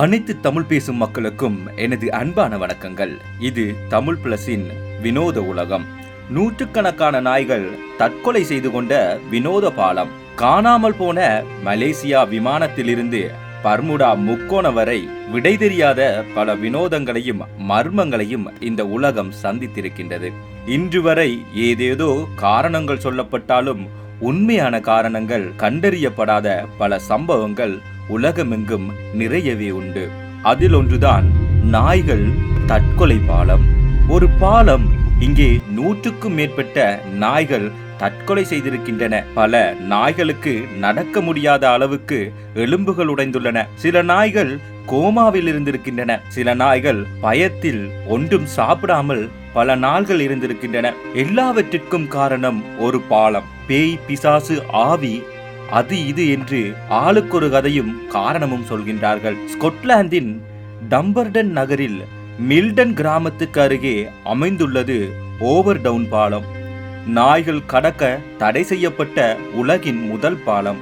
அனைத்து தமிழ் பேசும் மக்களுக்கும் எனது அன்பான வணக்கங்கள். இது தமிழ் பிளஸின் வினோத உலகம். நூற்றுக்கணக்கான நாய்கள் தற்கொலை செய்து கொண்ட வினோத பாலம். காணாமல் போன மலேசியா விமானத்திலிருந்து பர்முடா முக்கோண வரை விடை தெரியாத பல வினோதங்களையும் மர்மங்களையும் இந்த உலகம் சந்தித்திருக்கின்றது. இன்று வரை ஏதேதோ காரணங்கள் சொல்லப்பட்டாலும் உண்மையான காரணங்கள் கண்டறியப்படாத பல சம்பவங்கள் உலகமெங்கும் நிறையவே உண்டு. அதில் ஒன்றுதான் நாய்கள் தற்கொலை பாலம். ஒரு பாலம் இங்கே நூற்றுக்கும் மேற்பட்ட நாய்கள் தற்கொலை செய்திருக்கின்றன. பல நாய்களுக்கு நடக்க முடியாத அளவுக்கு எலும்புகள் உடைந்துள்ளன. சில நாய்கள் கோமாவில் இருந்திருக்கின்றன. சில நாய்கள் பயத்தில் ஒன்றும் சாப்பிடாமல் பல நாள்கள் இருந்திருக்கின்றன. எல்லாவற்றிற்கும் காரணம் ஒரு பாலம். பேய் பிசாசு ஆவி அது இது என்று ஆளுக்கொரு கதையும் காரணமும் சொல்கின்றார்கள். ஸ்கொட்லாந்தின் டம்பர்டன் நகரில் மில்டன் கிராமத்துக்கு அருகே அமைந்துள்ளது ஓவர் டவுன் பாலம். நாய்கள் கடக்க தடை செய்யப்பட்ட உலகின் முதல் பாலம்.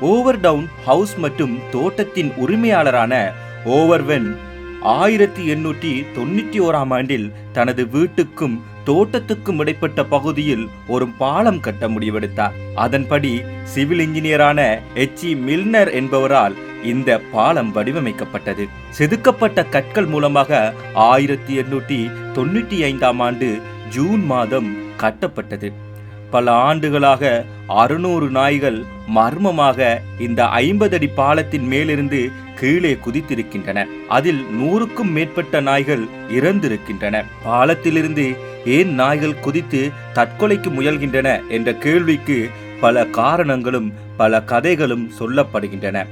ஓவர்டவுன் ஹவுஸ் மற்றும் தோட்டத்தின் உரிமையாளரான ஓவர்வென் ஆயிரத்தி எண்ணூற்றி தொண்ணூற்றி ஓராம் ஆண்டில் தனது வீட்டுக்கும் தோட்டத்துக்கும் இடைப்பட்ட பகுதியில் ஒரு பாலம் கட்ட முடிவெடுத்தார். அதன்படி சிவில் இன்ஜினியரான எச்சி மில்னர் என்பவரால் இந்த பாலம் வடிவமைக்கப்பட்டது. செதுக்கப்பட்ட கற்கள் மூலமாக ஆயிரத்தி எண்ணூற்றி தொண்ணூற்றி ஐந்தாம் ஆண்டு ஜூன் மாதம் கட்டப்பட்டது. பல ஆண்டுகளாக அறுநூறு நாய்கள் மர்மமாக இந்த ஐம்பது அடி பாலத்தின் மேலிருந்து கீழே குதித்திருக்கின்றன. அதில் நூறுக்கும் மேற்பட்ட நாய்கள் இறந்திருக்கின்றன. பாலத்திலிருந்து ஏன் நாய்கள் குதித்து தற்கொலைக்கு முயல்கின்றன என்ற கேள்விக்கு பல காரணங்களும் பல கதைகளும் சொல்லப்படுகின்றன.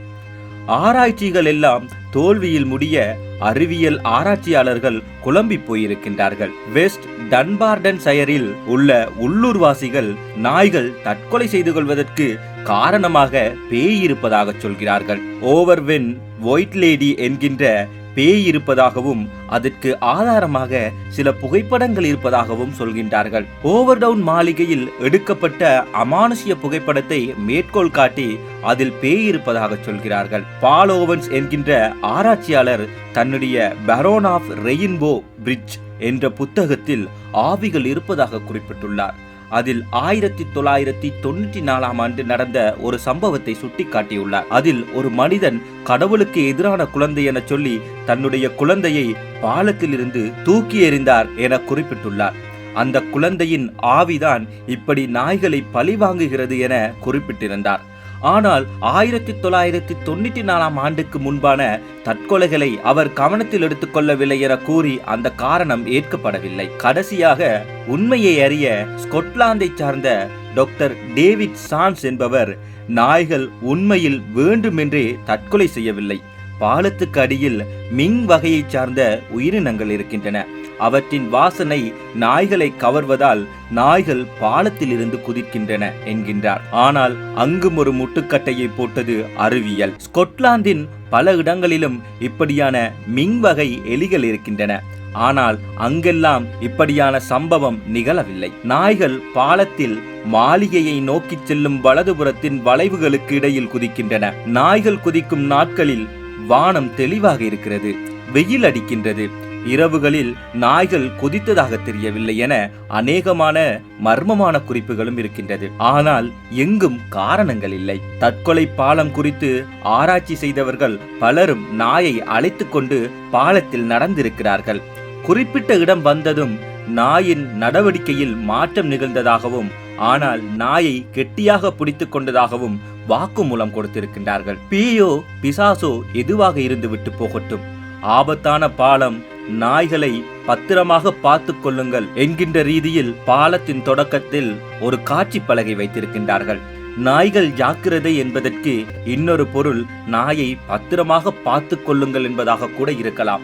ஆராய்ச்சிகள் எல்லாம் தோல்வியில் முடிய அறிவியல் ஆராய்ச்சியாளர்கள் குழம்பி போயிருக்கின்றார்கள். வெஸ்ட் டன்பார்டன் சயரில் உள்ள உள்ளூர்வாசிகள் நாய்கள் தற்கொலை செய்து கொள்வதற்கு காரணமாக பேய் இருப்பதாக சொல்கிறார்கள். ஓவர்வென் ஒயிட் லேடி என்கின்ற பேய் இருப்பதாகவும் அதற்கு ஆதாரமாக சில புகைப்படங்கள் இருப்பதாகவும் சொல்கின்றார்கள். ஓவர்டவுன் மாளிகையில் எடுக்கப்பட்ட அமானுஷ்ய புகைப்படத்தை மேற்கோள் காட்டி அதில் பேய் இருப்பதாக சொல்கிறார்கள். பால் ஓவன்ஸ் என்கின்ற ஆராய்ச்சியாளர் தன்னுடைய பரோன் ஆஃப் ரெயின்போ பிரிட்ஜ் என்ற புத்தகத்தில் ஆவிகள் இருப்பதாக குறிப்பிட்டுள்ளார். அதில் ஆயிரத்தி தொள்ளாயிரத்தி தொண்ணூற்றி நாலாம் ஆண்டு நடந்த ஒரு சம்பவத்தை சுட்டிக்காட்டியுள்ளார். அதில் ஒரு மனிதன் கடவுளுக்கு எதிரான குழந்தை என சொல்லி தன்னுடைய குழந்தையை பாலத்திலிருந்து தூக்கி எறிந்தார் என குறிப்பிட்டுள்ளார். அந்த குழந்தையின் ஆவிதான் இப்படி நாய்களை பழி வாங்குகிறது என குறிப்பிட்டிருந்தார். ஆனால் ஆயிரத்தி தொள்ளாயிரத்தி தொண்ணூற்றி நாலாம் ஆண்டுக்கு முன்பான தற்கொலைகளை அவர் கவனத்தில் எடுத்துக்கொள்ளவில்லை என கூறி அந்த காரணம் ஏற்கப்படவில்லை. கடைசியாக உண்மையை அறிய ஸ்கொட்லாந்தை சார்ந்த டாக்டர் டேவிட் சான்ஸ் என்பவர் நாய்கள் உண்மையில் வேண்டுமென்றே தற்கொலை செய்யவில்லை. பாலத்துக்கு அடியில் மிங் வகையைச் சார்ந்த உயிரினங்கள் இருக்கின்றன. அவற்றின் வாசனை நாய்களை கவர்வதால் நாய்கள் பாலத்தில் இருந்து குதிக்கின்றன என்கின்றார். ஆனால் அங்கும் ஒரு முட்டுக்கட்டையை போட்டது அறிவியல் ஸ்கொட்லாந்தின் பல இடங்களிலும் இப்படியான மிங் வகை எலிகள் இருக்கின்றன. ஆனால் அங்கெல்லாம் இப்படியான சம்பவம் நிகழவில்லை. நாய்கள் பாலத்தில் மாளிகையை நோக்கிச் செல்லும் வலதுபுறத்தின் வளைவுகளுக்கு இடையில் குதிக்கின்றன. நாய்கள் குதிக்கும் நாட்களில் வானம் தெளிவாக இருக்கிறது வெயில் அடிக்கின்றது. இரவுகளில் நாய்கள் குதித்ததாக தெரியவில்லை என அநேகமான மர்மமான குறிப்புகளும் இருக்கின்றது. ஆனால் எங்கும் காரணங்கள் இல்லை. தற்கொலை பாலம் குறித்து ஆராய்ச்சி செய்தவர்கள் பலரும் நாயை அழைத்து கொண்டு பாலத்தில் நடந்திருக்கிறார்கள். குறிப்பிட்ட இடம் வந்ததும் நாயின் நடவடிக்கையில் மாற்றம் நிகழ்ந்ததாகவும் ஆனால் நாயை கெட்டியாக பிடித்து கொண்டதாகவும் வாக்குமூலம் கொடுத்திருக்கின்றார்கள். பீயோ பிசாசோ எதுவாக இருந்து விட்டு போகட்டும். ஆபத்தான பாலம் நாய்களை பத்திரமாக பார்த்து கொள்ளுங்கள் என்கின்ற ரீதியில் பாலத்தின் தொடக்கத்தில் ஒரு காட்சி பலகை வைத்திருக்கின்றார்கள். நாய்கள் ஜாக்கிரதை என்பதற்கு இன்னொரு பொருள் நாயை பத்திரமாக பார்த்து கொள்ளுங்கள் என்பதாக கூட இருக்கலாம்.